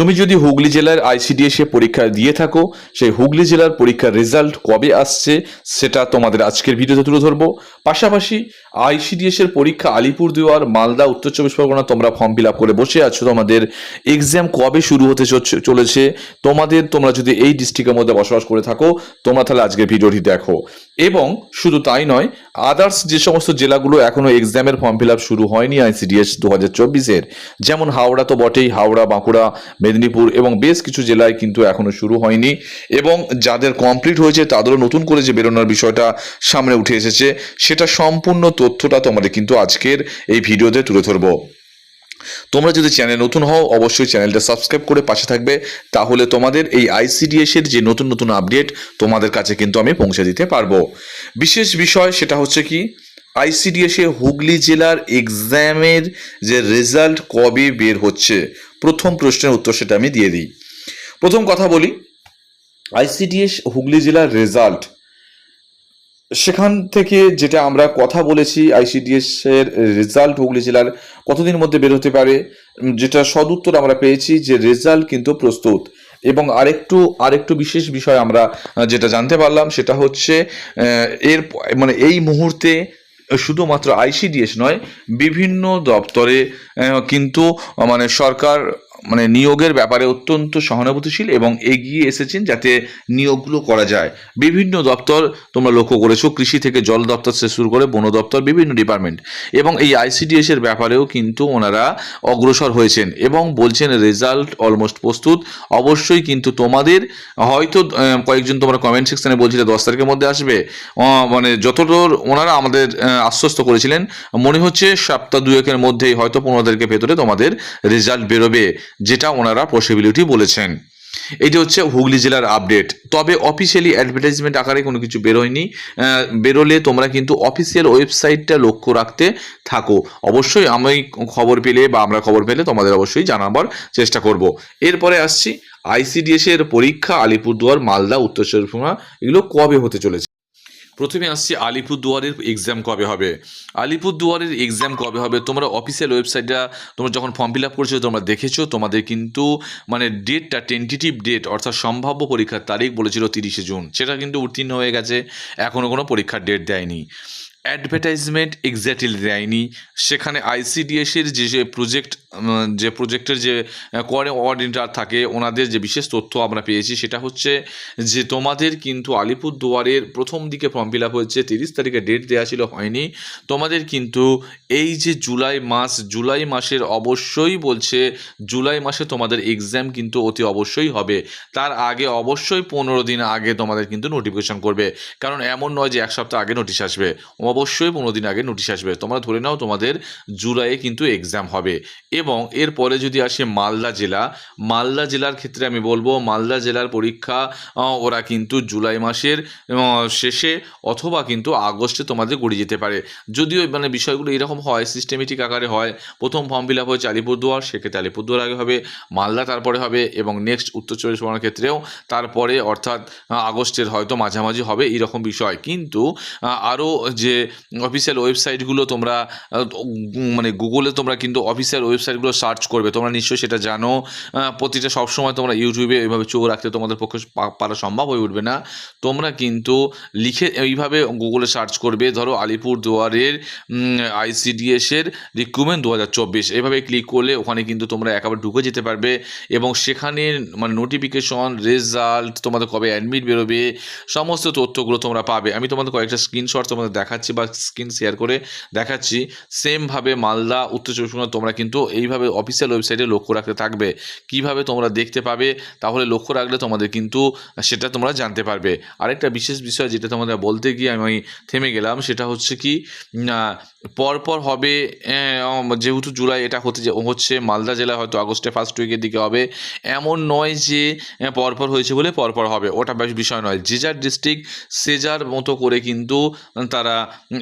তুমি যদি হুগলি জেলার আইসিডিএস পরীক্ষা দিয়ে থাকো, সেই হুগলি জেলার পরীক্ষার রেজাল্ট কবে আসছে সেটা তোমাদের আজকের ভিডিওতে তুলে ধরবো। পাশাপাশি আইসিডিএস এর পরীক্ষা আলিপুরদুয়ার, মালদা, উত্তর চব্বিশ পরগনা তোমরা ফর্ম ফিল আপ করে বসে আছো। তোমাদের এক্সাম কবে শুরু হতে চলেছে তোমাদের তোমরা যদি এই ডিস্ট্রিক্টের মধ্যে বসবাস করে থাকো, তোমরা তাহলে আজকের ভিডিওটি দেখো। এবং শুধু তাই নয় আদার্স যে সমস্ত জেলাগুলো এখনও এক্সামের ফর্ম ফিল আপ শুরু হয়নি আইসিডিএস দু হাজার চব্বিশের যেমন হাওড়া তো বটেই, হাওড়া, বাঁকুড়া মেদিনীপুর এবং বেশ কিছু জেলায় কিন্তু এখনও শুরু হয়নি এবং যাদের কমপ্লিট হয়েছে তাদেরও নতুন করে যে বেরোনোর বিষয়টা সামনে উঠে এসেছে, সেটা সম্পূর্ণ তথ্যটা তোমাদের কিন্তু আজকের এই ভিডিওতে তুলে ধরবো। তোমরা যদি চ্যানেল নতুন হও, অবশ্যই চ্যানেলটা সাবস্ক্রাইব করে পাশে থাকবে, তাহলে তোমাদের এই আইসিডিএস এর যে নতুন নতুন আপডেট তোমাদের কাছে কিন্তু আমি পৌঁছে দিতে পারব। বিশেষ বিষয় সেটা হচ্ছে কি আইসিডিএস হুগলি জেলার এক্সামের যে রেজাল্ট কবে বের হচ্ছে? প্রথম প্রশ্নের উত্তর সেটা আমি দিয়ে দিই। প্রথম কথা বলি আইসিডিএস হুগলি জেলার রেজাল্ট সেখান থেকে যেটা আমরা কথা বলেছি আইসিডিএস এর রেজাল্ট হুগলি জেলার কতদিন মধ্যে বের হতে পারে? যেটা সদুত্তর আমরা পেয়েছি যে রেজাল্ট কিন্তু প্রস্তুত। এবং আরেকটু আরেকটু বিশেষ বিষয় আমরা যেটা জানতে পারলাম, সেটা হচ্ছে এর মানে এই মুহূর্তে শুধুমাত্র আইসিডিএস নয় বিভিন্ন দপ্তরে কিন্তু মানে সরকার মানে নিয়োগের ব্যাপারে অত্যন্ত সহানুভূতিশীল এবং এগিয়ে এসেছেন যাতে নিয়োগগুলো করা যায়। বিভিন্ন দপ্তর তোমরা লক্ষ্য করেছ, কৃষি থেকে জল দপ্তর থেকে শুরু করে বন দপ্তর, বিভিন্ন ডিপার্টমেন্ট। এবং এই আইসিডিএস এর ব্যাপারেও কিন্তু ওনারা অগ্রসর হয়েছেন এবং বলছেন রেজাল্ট অলমোস্ট প্রস্তুত। অবশ্যই কিন্তু তোমাদের, হয়তো কয়েকজন তোমরা কমেন্ট সেকশনে বলছিলে দশ তারিখের মধ্যে আসবে। মানে যতদূর ওনারা আমাদের আশ্বস্ত করেছিলেন, মনে হচ্ছে সপ্তাহ দুয়েকের মধ্যেই হয়তো পনেরো তারিখের ভেতরে তোমাদের রেজাল্ট বেরোবে। যেটা ওনারা পসিবিলিটি বলেছেন। এটি হচ্ছে হুগলি জেলার আপডেট তবে অফিসিয়ালি অ্যাডভার্টাইজমেন্ট আকারে কোনো কিছু বেরোয়নি। বেরোলে তোমরা কিন্তু অফিসিয়াল ওয়েবসাইটটা লক্ষ্য রাখতে থাকো। অবশ্যই আমি খবর পেলে বা আমরা খবর পেলে তোমাদের অবশ্যই জানাবার চেষ্টা করব। এরপরে আসছি আইসিডিএস এর পরীক্ষা আলিপুরদুয়ার, মালদা, উত্তর চব্বিশ এগুলো কবে হতে চলেছে? প্রথমে আসছি আলিপুরদুয়ারের এক্সাম কবে হবে? আলিপুরদুয়ারের এক্সাম কবে হবে? তোমরা অফিসিয়াল ওয়েবসাইটটা তোমরা যখন ফর্ম ফিল আপ করছ, তোমরা দেখেছ, তোমাদের কিন্তু মানে ডেটটা টেন্টেটিভ ডেট অর্থাৎ সম্ভাব্য পরীক্ষার তারিখ বলেছিল তিরিশে জুন। সেটা কিন্তু উত্তীর্ণ হয়ে গেছে। এখনও কোনো পরীক্ষার ডেট দেয়নি। অ্যাডভার্টাইজমেন্ট এক্স্যাক্টলি দেয়নি। সেখানে আইসিডিএসের যে যে প্রজেক্ট যে প্রজেক্টের যে কোঅর্ডিনেটর থাকে, ওনাদের যে বিশেষ তথ্য আমরা পেয়েছি, সেটা হচ্ছে যে তোমাদের কিন্তু আলিপুরদুয়ারের প্রথম দিকে ফর্ম ফিল আপ হয়েছে, তিরিশ তারিখে ডেট দেওয়া ছিল, হয়নি। তোমাদের কিন্তু এই যে জুলাই মাস, জুলাই মাসের অবশ্যই বলছে, জুলাই মাসে তোমাদের এক্সাম কিন্তু অতি অবশ্যই হবে। তার আগে অবশ্যই পনেরো দিন আগে তোমাদের কিন্তু নোটিফিকেশন করবে। কারণ এমন নয় যে এক সপ্তাহ আগে নোটিশ আসবে। অবশ্যই পনেরো দিন আগে নোটিশ আসবে। তোমরা ধরে নাও তোমাদের জুলাইয়ে কিন্তু এক্সাম হবে। এবং এরপরে যদি আসে মালদা জেলা, মালদা জেলার ক্ষেত্রে আমি বলব মালদা জেলার পরীক্ষা ওরা কিন্তু জুলাই মাসের শেষে অথবা কিন্তু আগস্টে তোমাদের গড়িয়ে যেতে পারে। যদিও মানে বিষয়গুলো এরকম হয় সিস্টেমেটিক আকারে হয়, প্রথম ফর্ম ফিল আপ হয়েছে আলিপুরদুয়ার, সেক্ষেত্রে আলিপুরদুয়ার আগে হবে, মালদা তারপরে হবে এবং নেক্সট উত্তর চব্বিশ পরগনার ক্ষেত্রেও তারপরে অর্থাৎ আগস্টের হয়তো মাঝামাঝি হবে এইরকম বিষয়। কিন্তু আরও যে অফিসিয়াল ওয়েবসাইটগুলো তোমরা মানে গুগলে তোমরা কিন্তু অফিসিয়াল ওয়েবসাইটগুলো সার্চ করবে, তোমরা নিশ্চয়ই সেটা জানো। প্রতিটা সবসময় তোমরা ইউটিউবে এইভাবে চোখ রাখতে তোমাদের পক্ষে পারা সম্ভব হয়ে উঠবে না। তোমরা কিন্তু লিখে এইভাবে গুগলে সার্চ করবে, ধরো আলিপুর দুয়ারের আইসিডিএস এর রিক্রুটমেন্ট দু হাজার চব্বিশ। এইভাবে ক্লিক করলে ওখানে কিন্তু তোমরা একেবারে ঢুকে যেতে পারবে এবং সেখানে মানে নোটিফিকেশন রেজাল্ট তোমাদের কবে অ্যাডমিট বেরোবে, সমস্ত তথ্যগুলো তোমরা পাবে। আমি তোমাদের কয়েকটা স্ক্রিনশট তোমাদের দেখাচ্ছি বা স্ক্রিন শেয়ার করে দেখাচ্ছি। সেমভাবে মালদা, উত্তর চব্বিশ পরগনা তোমরা কিন্তু এইভাবে অফিসিয়াল ওয়েবসাইটে লক্ষ্য রাখতে থাকবে। কীভাবে তোমরা দেখতে পাবে, তাহলে লক্ষ্য রাখলে তোমাদের কিন্তু সেটা তোমরা জানতে পারবে। আরেকটা বিশেষ বিষয় যেটা তোমাদের বলতে গিয়ে আমি থেমে গেলাম, সেটা হচ্ছে কি পরপর হবে যেহেতু জুলাই এটা হতে হচ্ছে মালদা জেলায় হয়তো আগস্টে ফার্স্ট উইকের দিকে হবে। এমন নয় যে পরপর হয়েছে বলে পরপর হবে, ওটা বেশ বিষয় নয়। যে যার ডিস্ট্রিক্ট সে যার মতো করে কিন্তু তারা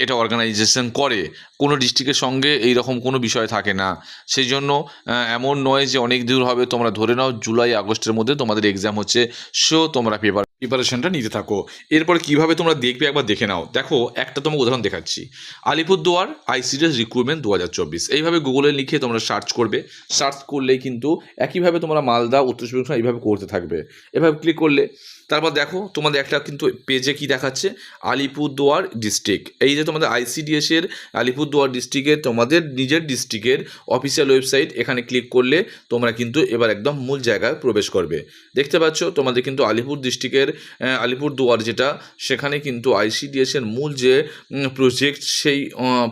এটা অর্গানাইজেশন করে। কোনো ডিস্ট্রিক্টের সঙ্গে এই রকম কোনো বিষয় থাকে না। সেই জন্য এমন নয় যে অনেক দূর হবে, তোমরা ধরে নাও জুলাই, আগস্টের মধ্যে তোমাদের এক্সাম হচ্ছে সো তোমরা পেপার প্রিপারেশনটা নিতে থাকো। এরপর কীভাবে তোমরা দেখবে একবার দেখে নাও। দেখো, একটা তোমাকে উদাহরণ দেখাচ্ছি। আলিপুরদুয়ার আইসিডিএস রিক্রুটমেন্ট দু হাজার চব্বিশ। এইভাবে গুগলে লিখে তোমরা সার্চ করবে। সার্চ করলেই কিন্তু একইভাবে তোমরা মালদা, উত্তর চব্বিশ এইভাবে করতে থাকবে। এভাবে ক্লিক করলে তারপর দেখো তোমাদের একটা কিন্তু পেজে কি দেখাচ্ছে? আলিপুরদুয়ার ডিস্ট্রিক্ট এই যে তোমাদের আইসিডিএসের আলিপুরদুয়ার ডিস্ট্রিক্টের তোমাদের নিজের ডিস্ট্রিক্টের অফিসিয়াল ওয়েবসাইট এখানে ক্লিক করলে তোমরা কিন্তু এবার একদম মূল জায়গায় প্রবেশ করবে। দেখতে পাচ্ছ তোমাদের কিন্তু আলিপুর ডিস্ট্রিক্টের আলিপুরদুয়ার যেটা, সেখানে কিন্তু আইসিডিএসের মূল যে প্রজেক্ট সেই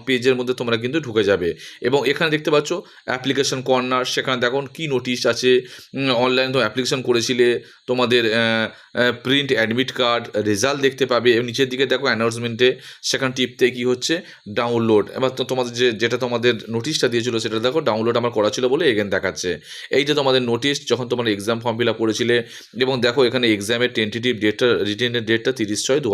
পেজের মধ্যে তোমরা কিন্তু ঢুকে যাবে। এবং এখানে দেখতে পাচ্ছ অ্যাপ্লিকেশন কর্নার সেখানে দেখো কি নোটিশ আছে। অনলাইন তো অ্যাপ্লিকেশন করেছিলে তোমাদের প্রিন্ট অ্যাডমিট কার্ড রেজাল্ট দেখতে পাবে এবং নিচের দিকে দেখো অ্যানাউন্সমেন্টে সেখানে টিপতে কি হচ্ছে? ডাউনলোড এবার তো তোমাদের যে, যেটা তোমাদের নোটিশটা দিয়েছিল সেটা দেখো ডাউনলোড আমার করা ছিল বলে এগেন দেখাচ্ছে। এই যে তোমাদের নোটিশ যখন তোমার এক্সাম ফর্ম ফিল আপ করেছিলে এবং দেখো এখানে এক্সামের টেন্টেটিভ ডেটটা রিটেনের ডেটটা তিরিশ ছয় দু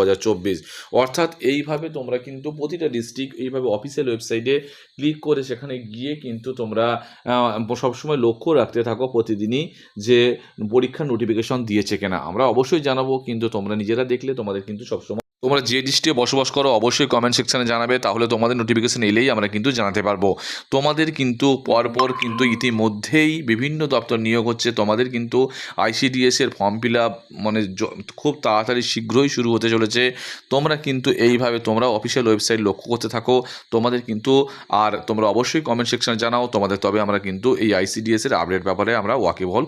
অর্থাৎ এইভাবে তোমরা কিন্তু প্রতিটা ডিস্ট্রিক্ট এইভাবে অফিসিয়াল ওয়েবসাইটে ক্লিক করে সেখানে গিয়ে কিন্তু তোমরা সবসময় লক্ষ্য রাখতে থাকো প্রতিদিনই যে পরীক্ষার নোটিফিকেশন দিয়েছে কিনা। আমরা অবশ্যই জানাব, কিন্তু তোমরা নিজেরা দেখলে তোমাদের কিন্তু সবসময় তোমরা যে ডিস্ট্রিক্টে বসবাস করো, অবশ্যই কমেন্ট সেকশনে জানাবে, তাহলে তোমাদের নোটিফিকেশন এলেই আমরা কিন্তু জানাতে পারব। তোমাদের কিন্তু পরপর কিন্তু ইতিমধ্যেই বিভিন্ন দপ্তর নিয়োগ হচ্ছে, তোমাদের কিন্তু আইসিডিএস এর ফর্ম ফিল আপ মানে খুব তাড়াতাড়ি শীঘ্রই শুরু হতে চলেছে। তোমরা কিন্তু এইভাবে তোমরা অফিসিয়াল ওয়েবসাইট লক্ষ্য করতে থাকো, তোমাদের কিন্তু আর তোমরা অবশ্যই কমেন্ট সেকশনে জানাও, তোমাদের তবে আমরা কিন্তু এই আইসিডিএস এর আপডেট ব্যাপারে আমরা ওয়াকিবহল